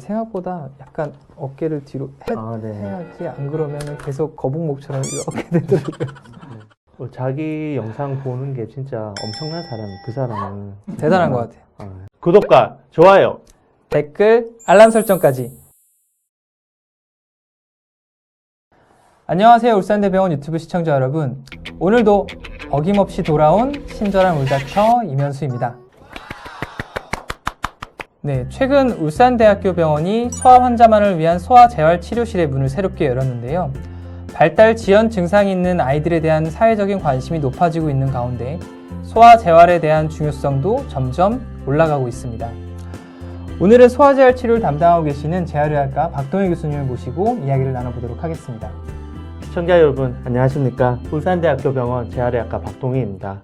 생각보다 약간 어깨를 뒤로 해, 아, 네. 해야지 안 그러면 계속 거북목처럼 이렇게 되더라고요. 어, 자기 영상 보는 게 진짜 엄청난 사람, 그 사람은. 대단한 것 같아요. 아, 구독과 좋아요. 댓글, 알람 설정까지. 안녕하세요. 울산대병원 유튜브 시청자 여러분. 오늘도 어김없이 돌아온 친절한 울닥터 이면수입니다. 네, 최근 울산대학교 병원이 소아 환자만을 위한 소아 재활 치료실의 문을 새롭게 열었는데요. 발달 지연 증상이 있는 아이들에 대한 사회적인 관심이 높아지고 있는 가운데 소아 재활에 대한 중요성도 점점 올라가고 있습니다. 오늘은 소아 재활 치료를 담당하고 계시는 재활의학과 박동희 교수님을 모시고 이야기를 나눠보도록 하겠습니다. 시청자 여러분, 안녕하십니까. 울산대학교 병원 재활의학과 박동희입니다.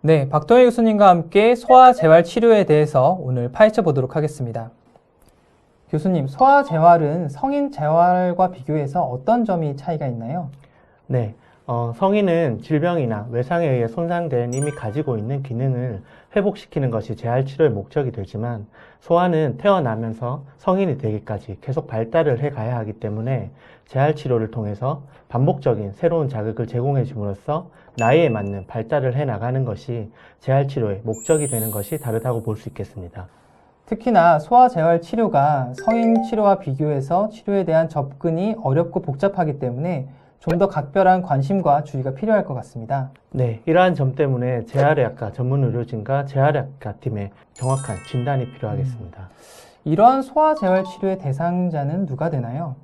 네, 박동희 교수님과 함께 소아재활 치료에 대해서 오늘 파헤쳐 보도록 하겠습니다. 교수님, 소아재활은 성인 재활과 비교해서 어떤 점이 차이가 있나요? 네. 어, 성인은 질병이나 외상에 의해 손상된 이미 가지고 있는 기능을 회복시키는 것이 재활 치료의 목적이 되지만 소아는 태어나면서 성인이 되기까지 계속 발달을 해 가야 하기 때문에 재활 치료를 통해서 반복적인 새로운 자극을 제공해 줌으로써 나이에 맞는 발달을 해 나가는 것이 재활 치료의 목적이 되는 것이 다르다고 볼 수 있겠습니다. 특히나 소아 재활 치료가 성인 치료와 비교해서 치료에 대한 접근이 어렵고 복잡하기 때문에 좀 더 각별한 관심과 주의가 필요할 것 같습니다. 네, 이러한 점 때문에 재활의학과 전문 의료진과 재활의학과 팀의 정확한 진단이 필요하겠습니다. 이러한 소아 재활 치료의 대상자는 누가 되나요?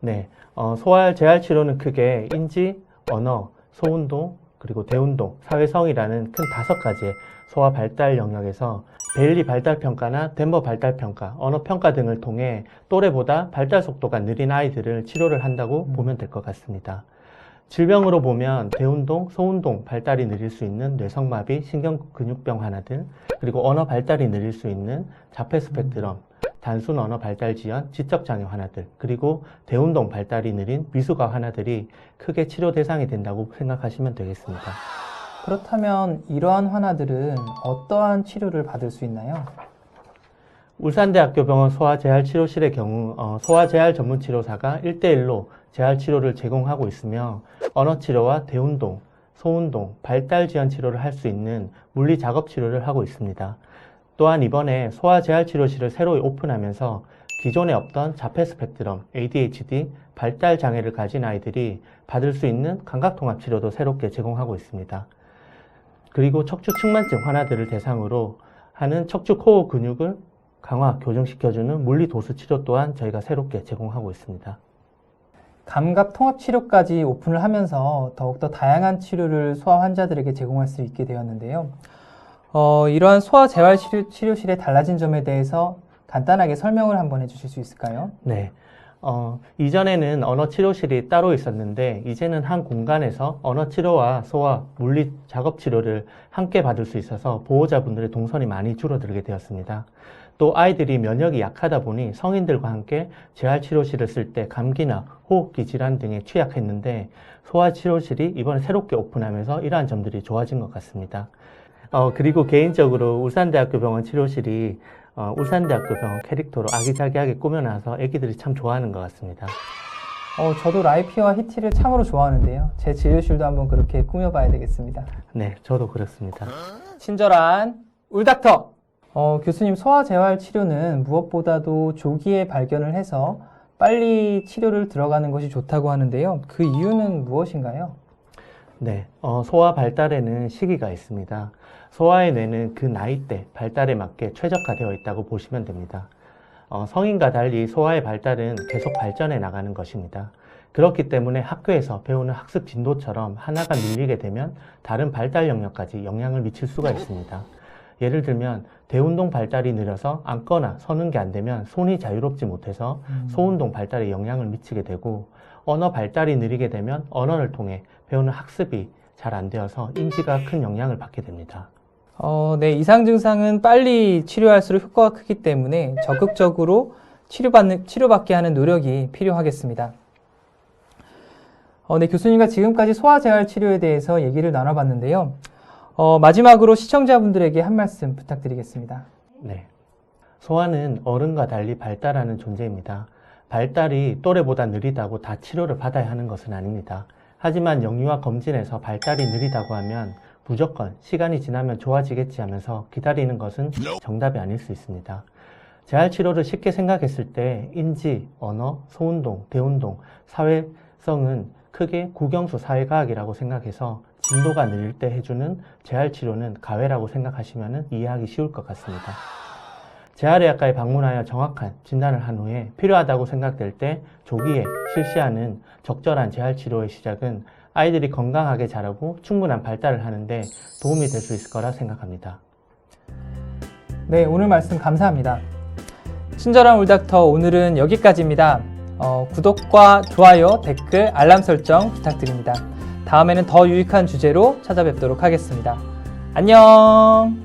네, 어, 소아 재활 치료는 크게 인지, 언어, 소운동, 그리고 대운동, 사회성이라는 큰 다섯 가지의 소아 발달 영역에서 베일리 발달 평가나 덴버 발달 평가, 언어 평가 등을 통해 또래보다 발달 속도가 느린 아이들을 치료를 한다고 음. 보면 될 것 같습니다. 질병으로 보면 대운동, 소운동 발달이 느릴 수 있는 뇌성마비, 신경근육병 하나들, 그리고 언어 발달이 느릴 수 있는 자폐 스펙트럼, 단순 언어 발달 지연, 지적 장애 환아들, 그리고 대운동 발달이 느린 미수가 환아들이 크게 치료 대상이 된다고 생각하시면 되겠습니다. 그렇다면 이러한 환아들은 어떠한 치료를 받을 수 있나요? 울산대학교 병원 소아재활치료실의 경우 어, 소아재활 전문치료사가 1대1로 재활치료를 제공하고 있으며 언어치료와 대운동, 소운동, 발달지연 치료를 할 수 있는 물리작업치료를 하고 있습니다. 또한 이번에 소아재활치료실을 새로 오픈하면서 기존에 없던 자폐 스펙트럼, ADHD, 발달 장애를 가진 아이들이 받을 수 있는 감각통합 치료도 새롭게 제공하고 있습니다. 그리고 척추 측만증 환아들을 대상으로 하는 척추 코어 근육을 강화, 교정시켜주는 물리 도수 치료 또한 저희가 새롭게 제공하고 있습니다. 감각 통합 치료까지 오픈을 하면서 더욱더 다양한 치료를 소아 환자들에게 제공할 수 있게 되었는데요. 어, 이러한 소아 재활 치료, 치료실의 달라진 점에 대해서 간단하게 설명을 한번 해주실 수 있을까요? 네. 어, 이전에는 언어 치료실이 따로 있었는데, 이제는 한 공간에서 언어 치료와 소아, 물리 작업 치료를 함께 받을 수 있어서 보호자분들의 동선이 많이 줄어들게 되었습니다. 또 아이들이 면역이 약하다 보니 성인들과 함께 재활 치료실을 쓸 때 감기나 호흡기 질환 등에 취약했는데, 소아 치료실이 이번에 새롭게 오픈하면서 이러한 점들이 좋아진 것 같습니다. 어, 그리고 개인적으로 울산대학교 병원 치료실이 어, 울산대학교 병원 캐릭터로 아기자기하게 꾸며놔서 애기들이 참 좋아하는 것 같습니다. 어, 저도 라이피와 히티를 참으로 좋아하는데요. 제 진료실도 한번 그렇게 꾸며봐야 되겠습니다. 네, 저도 그렇습니다. 친절한 울닥터! 어, 교수님, 소아재활 치료는 무엇보다도 조기에 발견을 해서 빨리 치료를 들어가는 것이 좋다고 하는데요. 그 이유는 무엇인가요? 네, 어, 소아 발달에는 시기가 있습니다. 소아의 뇌는 그 나이대 발달에 맞게 최적화되어 있다고 보시면 됩니다. 어, 성인과 달리 소아의 발달은 계속 발전해 나가는 것입니다. 그렇기 때문에 학교에서 배우는 학습 진도처럼 하나가 밀리게 되면 다른 발달 영역까지 영향을 미칠 수가 있습니다. 예를 들면 대운동 발달이 느려서 앉거나 서는 게 안 되면 손이 자유롭지 못해서 소운동 발달에 영향을 미치게 되고 언어 발달이 느리게 되면 언어를 통해 배우는 학습이 잘 안 되어서 인지가 큰 영향을 받게 됩니다. 어, 네, 이상 증상은 빨리 치료할수록 효과가 크기 때문에 적극적으로 치료받는, 치료받게 하는 노력이 필요하겠습니다. 어, 네, 교수님과 지금까지 소아재활 치료에 대해서 얘기를 나눠봤는데요. 어, 마지막으로 시청자분들에게 한 말씀 부탁드리겠습니다. 네. 소아는 어른과 달리 발달하는 존재입니다. 발달이 또래보다 느리다고 다 치료를 받아야 하는 것은 아닙니다. 하지만 영유아 검진에서 발달이 느리다고 하면 무조건 시간이 지나면 좋아지겠지 하면서 기다리는 것은 정답이 아닐 수 있습니다. 재활 치료를 쉽게 생각했을 때 인지, 언어, 소운동, 대운동, 사회성은 크게 국영수 사회과학이라고 생각해서 진도가 느릴 때 해주는 재활 치료는 가외라고 생각하시면 이해하기 쉬울 것 같습니다. 재활의학과에 방문하여 정확한 진단을 한 후에 필요하다고 생각될 때 조기에 실시하는 적절한 재활 치료의 시작은 아이들이 건강하게 자라고 충분한 발달을 하는데 도움이 될 수 있을 거라 생각합니다. 네, 오늘 말씀 감사합니다. 친절한 울닥터 오늘은 여기까지입니다. 어, 구독과 좋아요, 댓글, 알람 설정 부탁드립니다. 다음에는 더 유익한 주제로 찾아뵙도록 하겠습니다. 안녕!